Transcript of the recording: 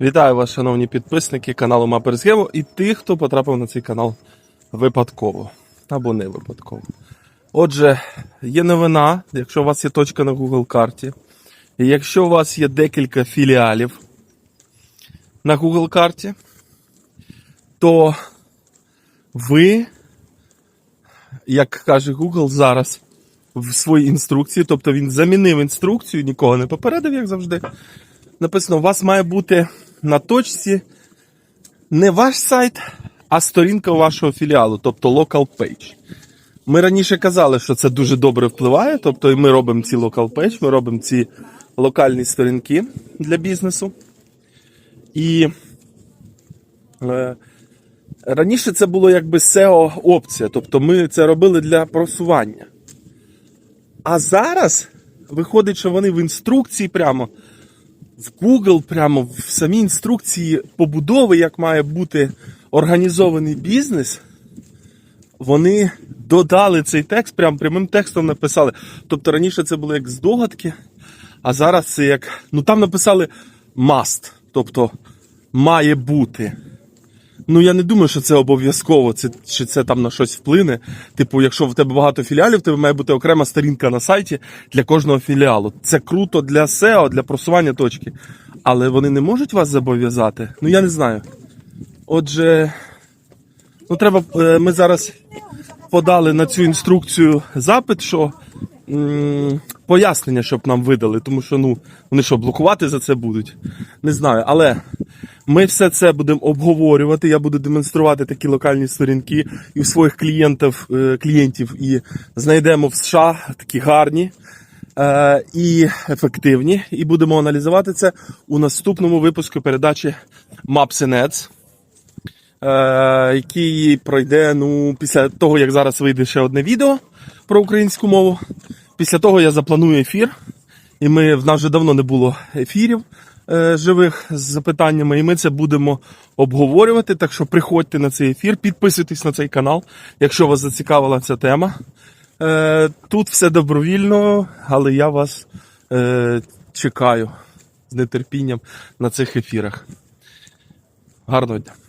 Вітаю вас, шановні підписники каналу Маперсгево і тих, хто потрапив на цей канал випадково або не випадково. Отже, є новина, якщо у вас є точка на Google карті, і якщо у вас є декілька філіалів на Google карті, то ви, як каже Google зараз в своїй інструкції, тобто він замінив інструкцію, нікого не попередив, як завжди написано, у вас має бути на точці не ваш сайт, а сторінка вашого філіалу, тобто local page. Ми раніше казали, що це дуже добре впливає, тобто і ми робимо ці local page, ми робимо ці локальні сторінки для бізнесу. І е, раніше це було якби SEO опція, тобто ми це робили для просування. А зараз виходить, що вони в інструкції прямо в Google, прямо в самій інструкції побудови, як має бути організований бізнес, вони додали цей текст, прям прямим текстом написали. Тобто раніше це було як здогадки, а зараз це як. Ну там написали must, тобто має бути. Ну, я не думаю, що це обов'язково, це, чи це там на щось вплине. Типу, якщо в тебе багато філіалів, в тебе має бути окрема сторінка на сайті для кожного філіалу. Це круто для SEO, для просування точки. Але вони не можуть вас зобов'язати. Ну я не знаю. Отже, ну треба. е, Ми зараз подали на цю інструкцію запит, що м, пояснення, щоб нам видали, тому що ну вони що, блокувати за це будуть? Не знаю. Але ми все це будемо обговорювати. Я буду демонструвати такі локальні сторінки і в своїх клієнтів, е, клієнтів і знайдемо в США такі гарні. е, І ефективні, і будемо аналізувати це у наступному випуску передачі Maps.net, е, який пройде ну, після того, як зараз вийде ще одне відео про українську мову. Після того я запланую ефір, і ми в нас вже давно не було ефірів живих з запитаннями, і ми це будемо обговорювати. Так що приходьте на цей ефір, підписуйтесь на цей канал, якщо вас зацікавила ця тема. Е, тут все добровільно, але я вас е, чекаю з нетерпінням на цих ефірах. Гарного дня!